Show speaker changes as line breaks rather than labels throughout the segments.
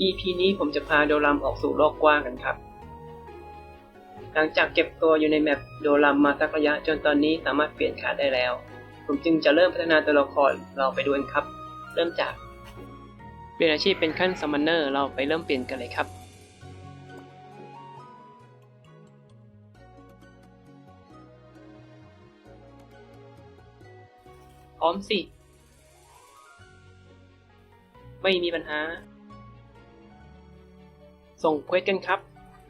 EP นี้ผมจะพาโดรัมออกสู่โลกกว้างกันครับ หลังจากเก็บตัวอยู่ในแมปโดรัมมาสักระยะจนตอนนี้สามารถเปลี่ยนขาได้แล้ว ผมจึงจะเริ่มพัฒนาตัวละครเราไปดูกันครับ เริ่มจาก เปลี่ยนอาชีพเป็นขั้นซัมมอนเนอร์เราไปเริ่มเปลี่ยนกันเลยครับพร้อมสิ ไม่มีปัญหา ส่งเควสกันครับ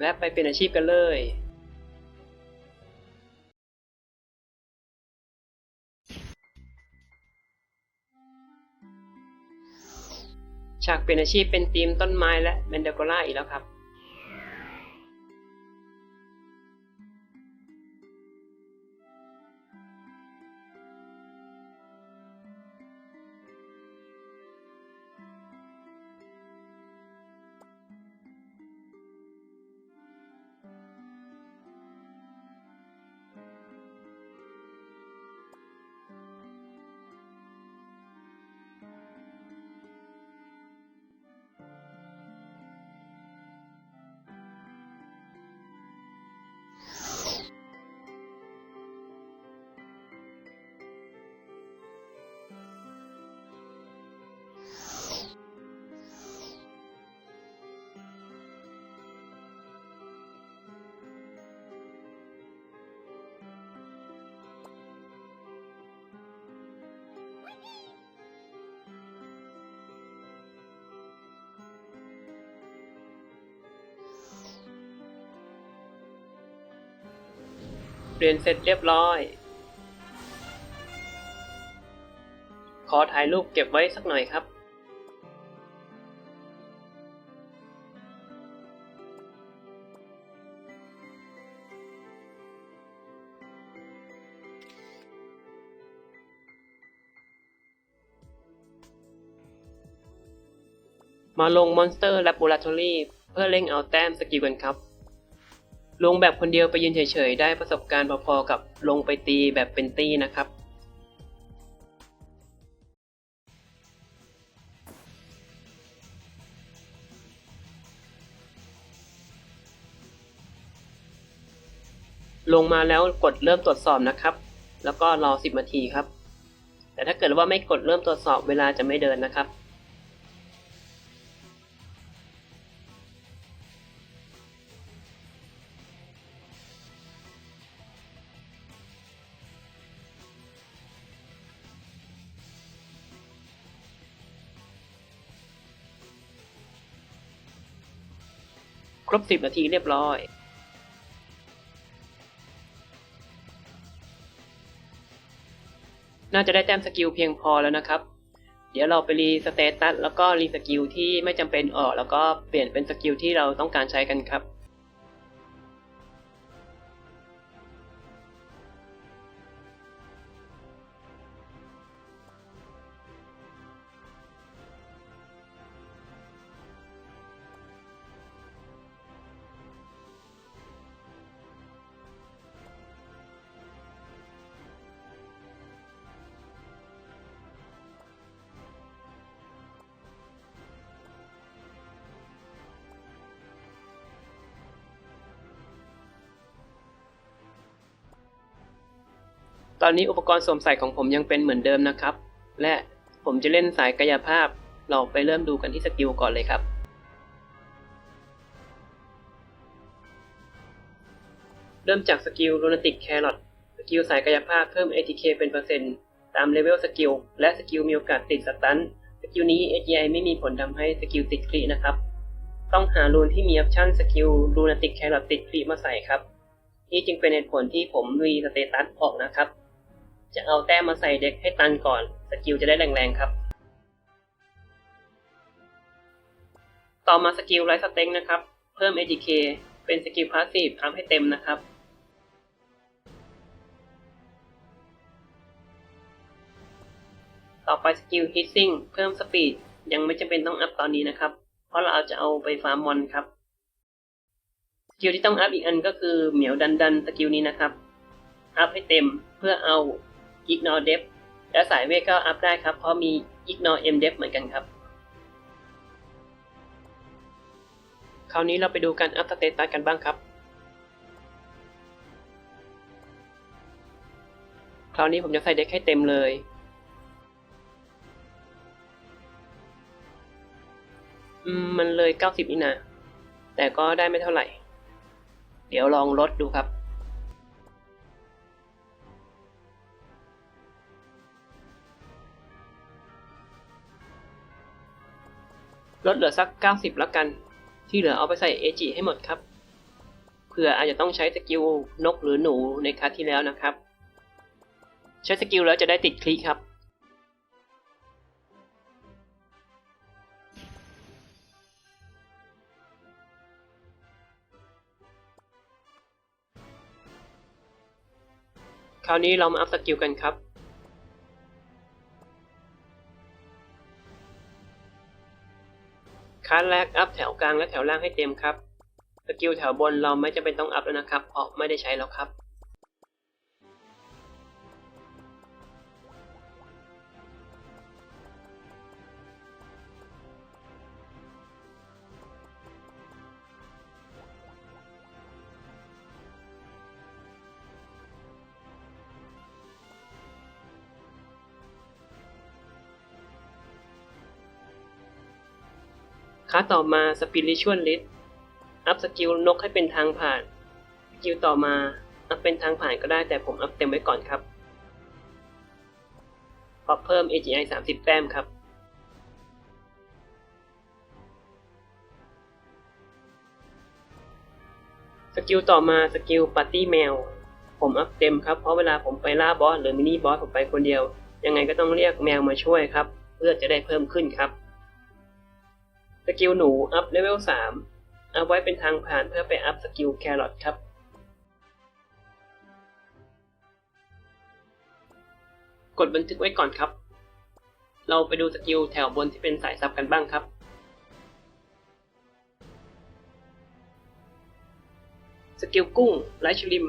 และไปเป็นอาชีพกันเลยฉากเปลี่ยนอาชีพเป็นทีมต้นไม้และเบนเดโกล่าอีกแล้วครับ เรียนเสร็จเรียบร้อย ขอถ่ายรูปเก็บไว้สักหน่อยครับ มาลง Monster Laboratory เพื่อเร่งเอาแต้มสกิลกันครับ ลงแบบคนเดียวไปยืนเฉยๆ ได้ประสบการณ์พอๆกับลงไปตีแบบเป็นตี้นะครับ ลงมาแล้วกดเริ่มตรวจสอบนะครับ แล้วก็รอ 10 นาทีครับ แต่ถ้าเกิดว่าไม่กดเริ่มตรวจสอบเวลาจะไม่เดินนะครับ รบ10นาทีเรียบร้อยน่าจะได้แต้มสกิลเพียงพอแล้วนะครับ เดี๋ยวเราไปรีสเตตัสแล้วก็รีสกิลที่ไม่จำเป็นออก แล้วก็เปลี่ยนเป็นสกิลที่เราต้องการใช้กันครับ ตอนนี้อุปกรณ์สวมใส่ของผมยังเป็นเหมือนเดิมนะครับ และผมจะเล่นสายกายภาพ เราไปเริ่มดูกันที่สกิลก่อนเลยครับ เริ่มจากสกิล Lunatic Carrot สกิลสายกายภาพเพิ่ม ATK เป็นเปอร์เซ็นต์ตามเลเวลสกิลและสกิลมีโอกาสติดสตันสกิลนี้ AGI ไม่มีผลทำให้สกิลติดคลีนะครับ ต้องหารูนที่มีออปชั่นสกิล Lunatic Carrot ติดคลีมาใส่ครับ นี่จึงเป็นเหตุผลที่ผมรีสเตตัสออกนะครับ จะเอาแต้มมาใส่เด็กให้ตันก่อน สกิลจะได้แรงๆครับ ต่อมาสกิลไรสเต็งนะครับ เพิ่ม ATK เป็นสกิลพาสซีฟอัพให้เต็มนะครับ ต่อไปสกิลฮิตซิ่งเพิ่มสปีดยังไม่จำเป็นต้องอัพตอนนี้นะครับ เพราะเราจะเอาไปฟาร์มมอนครับสกิลที่ต้องอัพอีกอันก็คือเหมียวดันดันสกิลนี้นะครับ อัพให้เต็มเพื่อเอา ignore depth และสายเวทก็อัพได้ครับ เพราะมี ignore m depth เหมือนกันครับ คราวนี้เราไปดูการอัพสเตตัสกันบ้างครับ คราวนี้ผมจะใส่เด็กให้เต็มเลย อืม มันเลย 90นี่นะแต่ก็ได้ไม่เท่าไหร่ เดี๋ยวลองลดดูครับ ลดเหลือสัก 90 แล้วกัน ที่เหลือเอาไปใส่เอจิให้หมดครับเผื่ออาจจะต้องใช้สกิลนกหรือหนูในคัสที่แล้วนะครับ ใช้สกิลแล้วจะได้ติดคลิกครับคราวนี้เรามาอัพสกิลกันครับ คัสแรกอัพแถวกลางและแถวล่างให้เต็มครับ สกิลแถวบนเราไม่จำเป็นต้องอัพแล้วนะครับ เพราะไม่ได้ใช้แล้วครับ คัสต่อมา Spiritual List อัพสกิลนกให้เป็นทางผ่าน สกิลต่อมา อัพเป็นทางผ่านก็ได้แต่ผมอัพเต็มไว้ก่อนครับเพราะเพิ่ม AGI 30 แต้มครับ สกิลต่อมาสกิลปาร์ตี้แมว ผมอัพเต็มครับ เพราะเวลาผมไปล่าบอสหรือมินิบอสผมไปคนเดียว ยังไงก็ต้องเรียกแมวมาช่วยครับ เพื่อจะได้เพิ่มขึ้นครับ สกิลหนูอัพเลเวล3อัพไว้เป็นทางผ่านเพื่อไปอัพสกิลแครอทครับ กดบันทึกไว้ก่อนครับ เราไปดูสกิลแถวบนที่เป็นสายซับกันบ้างครับสกิลกุ้งไลท์ชลิม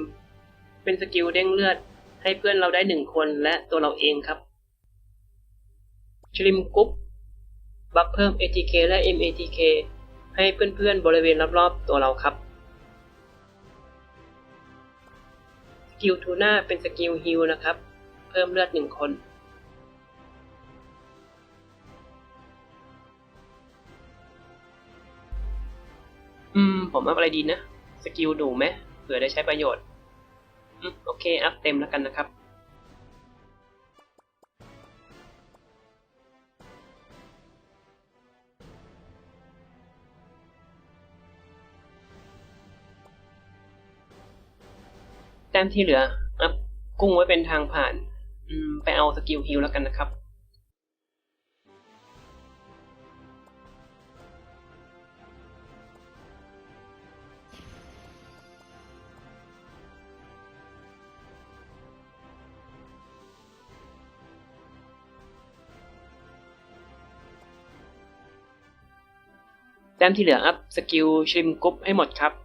เป็นสกิลเด้งเลือด ให้เพื่อนเราได้หนึ่งคนและตัวเราเองครับชลิมกุ๊ป บัฟเพิ่ม ATK และ MATK ให้เพื่อนๆบริเวณรอบๆตัวเราครับ สกิลทูน่าเป็นสกิลฮิลนะครับ เพิ่มเลือดหนึ่งคน อืม ผมอัพอะไรดีนะ สกิลหนูไหมเผื่อได้ใช้ประโยชน์อืมโอเค อัพเต็มแล้วกันนะครับ แต้มที่เหลืออัพกุ้งไว้เป็นทางผ่าน อืม ไปเอาสกิลฮิลแล้วกันนะครับ แต้มที่เหลืออัพสกิลชิมกรุ๊ปให้หมดครับ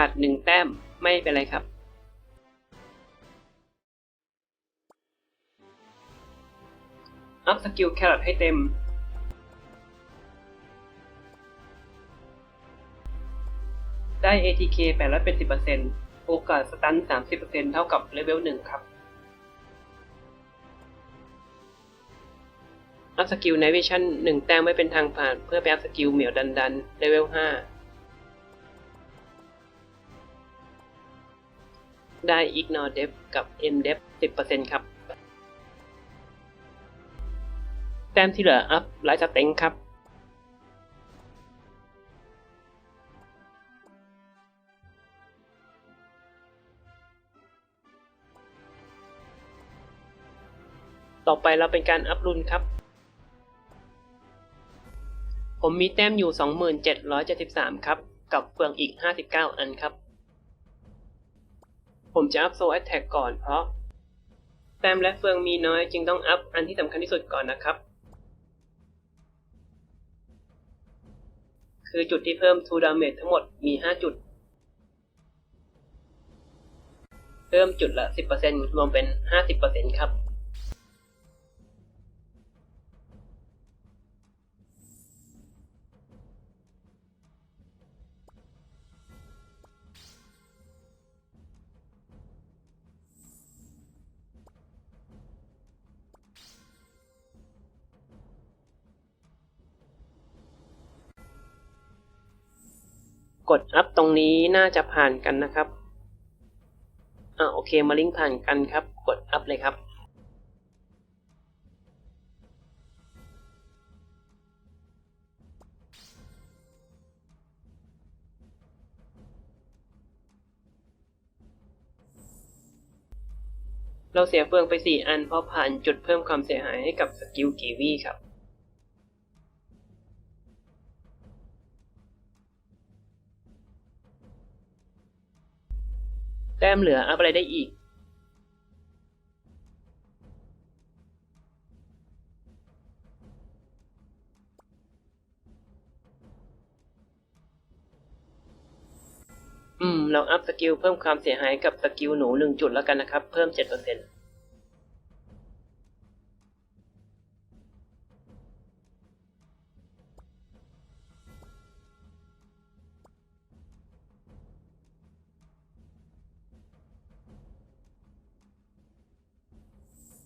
ขาดหนึ่งแต้มไม่เป็นไรครับ อัพสกิลแครอทให้เต็ม ได้ ATK 880%โอกาสสตัน 30%เท่ากับเลเวล1 ครับอัพสกิล Night Vision 1แต้มไว้เป็นทางผ่าน เพื่อไปอัพสกิลเหมียวดันดันเลเวล5 ได้ Ignore Depth กับ M Depth 10%ครับ แต้มที่เหลืออัพไลท์สเต็งครับ ต่อไปเราเป็นการอัพรุนครับ ผมมีแต้มอยู่ 2773 ครับ กับเฟืองอีก 59 อันครับ ผมจะอัพโซแอตแทกก่อนเพราะ แต้มและเฟืองมีน้อยจึงต้องอัพอันที่สำคัญที่สุดก่อนนะครับ คือจุดที่เพิ่มทูดาเมจทั้งหมดมี 5 จุด เพิ่มจุดละ 10%รวมเป็น 50%ครับ กดอัพตรงนี้น่าจะผ่านกันนะครับอ่าโอเคมาลิงก์ผ่านกันครับ กดอัพเลยครับเราเสียเฟืองไป 4 อันเพราะผ่านจุดเพิ่มความเสียหายให้กับสกิลกีวีครับ ต้มเหลืออัพอะไรได้อีก อืม เราอัพสกิลเพิ่มความเสียหายกับสกิลหนูหนึ่งจุดแล้วกันนะครับ เพิ่มเจ็ดเปอร์เซ็นต์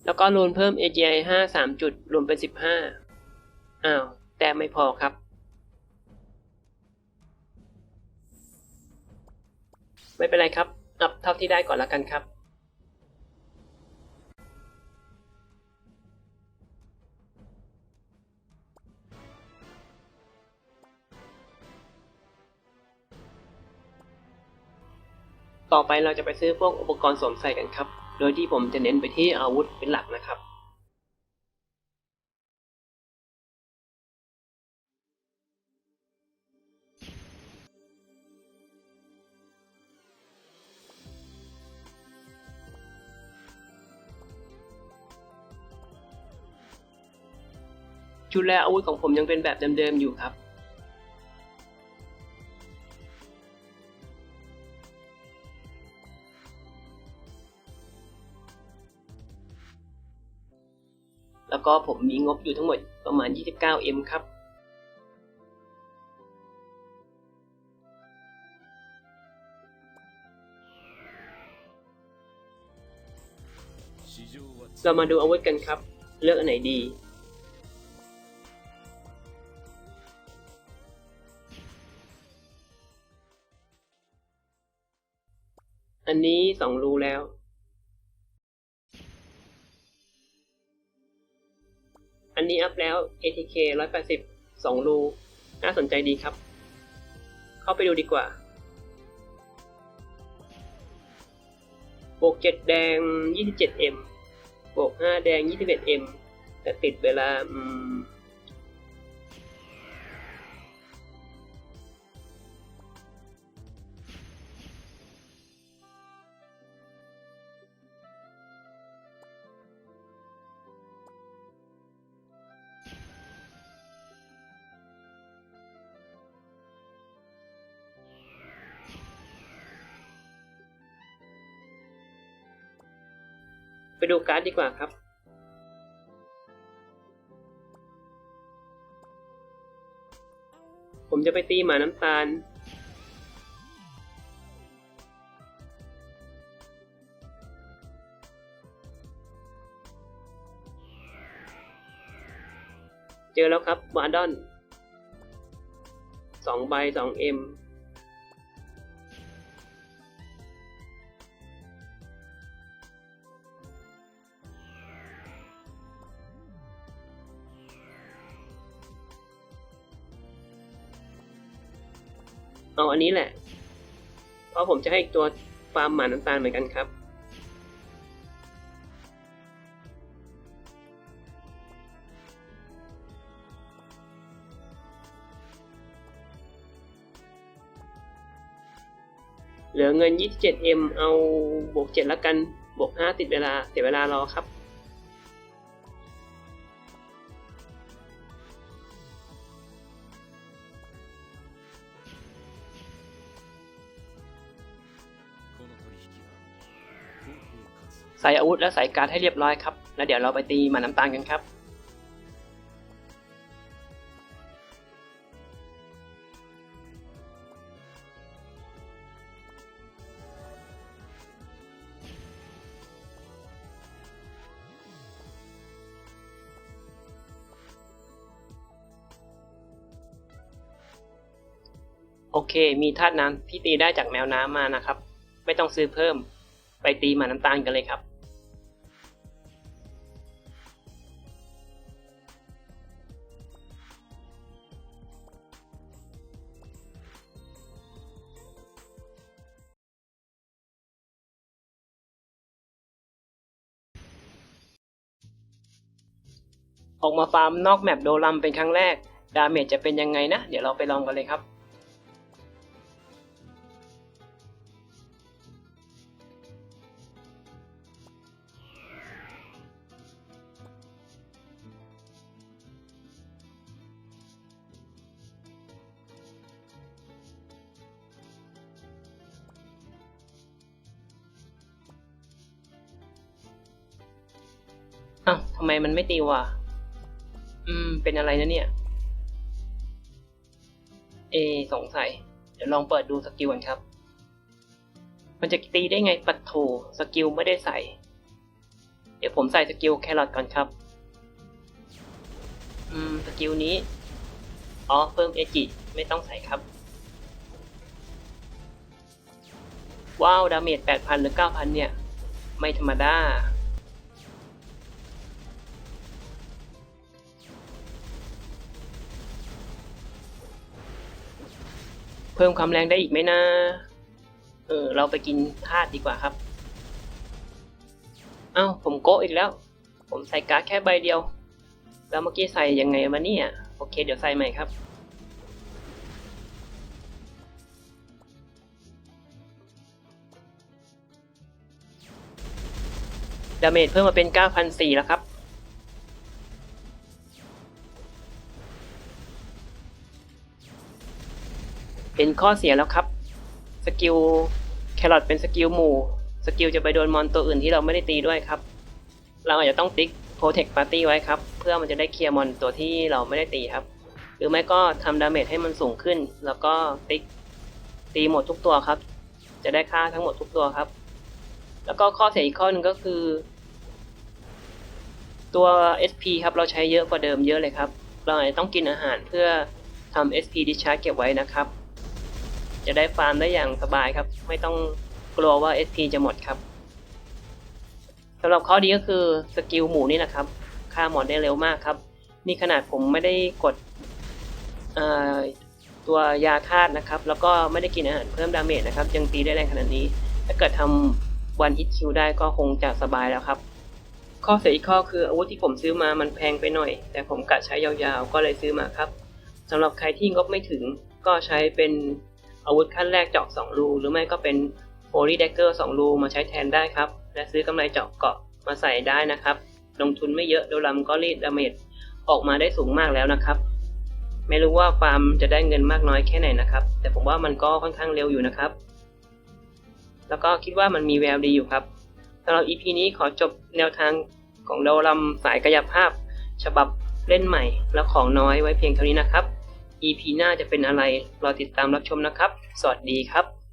แล้วก็รูนเพิ่ม AGI ห้าสามจุด รวมเป็นสิบห้าอ้าว แต่ไม่พอครับ ไม่เป็นไรครับ อัพเท่าที่ได้ก่อนแล้วกันครับ ต่อไปเราจะไปซื้อพวกอุปกรณ์สวมใส่กันครับ โดยที่ผมจะเน้นไปที่อาวุธเป็นหลักนะครับ ชุดและอาวุธของผมยังเป็นแบบเดิมๆอยู่ครับ แล้วก็ผมมีงบอยู่ทั้งหมดประมาณ 29M ครับ เรามาดูอาวุธกันครับ เลือกอันไหนดีอันนี้สองรูแล้ว นนี้อัพแล้ว ATK 180 2รูน่าสนใจดีครับ เข้าไปดูดีกว่าบวก7แดง 27M บวก5แดง 21M แต่ติดเวลาอืม ดูการ์ดดีกว่าครับ ผมจะไปตีหมาน้ำตาล เจอแล้วครับวาดอนสองใบสองเอ็ม เอาอันนี้แหละ เพราะผมจะให้อีกตัวฟาร์มหมาน้ำตาลเหมือนกันครับ เหลือเงิน 27M เอาบวก 7 แล้วกัน บวก 5 ติดเวลาเสียเวลารอครับ ใส่อาวุธและใส่การให้เรียบร้อยครับ แล้วเดี๋ยวเราไปตีหมาน้ำตาลกันครับ โอเค มีธาตุน้ำที่ตีได้จากแมวน้ำมานะครับ ไม่ต้องซื้อเพิ่ม ไปตีหมาน้ำตาลกันเลยครับ ออกมาฟาร์มนอกแมปโดรัมเป็นครั้งแรก ดาเมจจะเป็นยังไงนะ เดี๋ยวเราไปลองกันเลยครับ อ้าวทำไมมันไม่ตีวะ อืม เป็นอะไรนะเนี่ย เอ สงสัย เดี๋ยวลองเปิดดูสกิลกันครับ มันจะตีได้ไงปัดโถสกิลไม่ได้ใส่ เดี๋ยวผมใส่สกิลแครอทก่อนครับ อืม สกิลนี้ อ๋อ เพิ่มเอจิไม่ต้องใส่ครับ ว้าว ดาเมจ8,000 หรือ 9,000 เนี่ย ไม่ธรรมดา เพิ่มความแรงได้อีกไหมนะ เออ เราไปกินธาตุดีกว่าครับ เอ้า ผมโกะอีกแล้ว ผมใส่การ์ดแค่ใบเดียว แล้วเมื่อกี้ใส่ยังไงมาเนี่ย โอเค เดี๋ยวใส่ใหม่ครับ ดาเมจเพิ่มมาเป็น 9,400 แล้วครับ เป็นข้อเสียแล้วครับ สกิลแครอทเป็นสกิลหมู่ สกิลจะไปโดนมอนตัวอื่นที่เราไม่ได้ตีด้วยครับ เราอาจจะต้องติ๊ก Protect Party ไว้ครับ เพื่อมันจะได้เคลียร์มอนตัวที่เราไม่ได้ตีครับ หรือไม่ก็ทำดาเมจให้มันสูงขึ้น แล้วก็ติ๊กตีหมดทุกตัวครับ จะได้ค่าทั้งหมดทุกตัวครับ แล้วก็ข้อเสียอีกข้อหนึ่งก็คือ ตัว SP ครับ เราใช้เยอะกว่าเดิมเยอะเลยครับ เราอาจจะต้องกินอาหารเพื่อทำ SP discharge เก็บไว้นะครับ จะได้ฟาร์มได้อย่างสบายครับ ไม่ต้องกลัวว่า SP จะหมดครับสำหรับข้อดีก็คือสกิลหมูนี่นะครับฆ่าหมอนได้เร็วมากครับ นี่ขนาดผมไม่ได้กดตัวยาธาตุนะครับ แล้วก็ไม่ได้กินอาหารเพิ่มดาเมจนะครับ ยังตีได้แรงขนาดนี้ ถ้าเกิดทำวันฮิตคิวได้ก็คงจะสบายแล้วครับ ข้อเสียอีกข้อคืออาวุธที่ผมซื้อมามันแพงไปหน่อย แต่ผมกะใช้ยาวๆ ก็เลยซื้อมาครับสำหรับใครที่งบไม่ถึงก็ใช้เป็น อาวุธขั้นแรกเจาะ2รูหรือไม่ก็เป็น Holy Dagger 2รูมาใช้แทนได้ครับ และซื้อกำไรเจาะเกาะมาใส่ได้นะครับ ลงทุนไม่เยอะโดลัมก็รีดดาเมจออกมาได้สูงมากแล้วนะครับ ไม่รู้ว่าฟาร์มจะได้เงินมากน้อยแค่ไหนนะครับ แต่ผมว่ามันก็ค่อนข้างเร็วอยู่นะครับ แล้วก็คิดว่ามันมีแววดีอยู่ครับสำหรับ EP นี้ขอจบแนวทางของโดลัมสายกายภาพ ฉบับเล่นใหม่แล้วของน้อยไว้เพียงเท่านี้นะครับ EP หน้าจะเป็นอะไรรอติดตามรับชมนะครับ สวัสดีครับ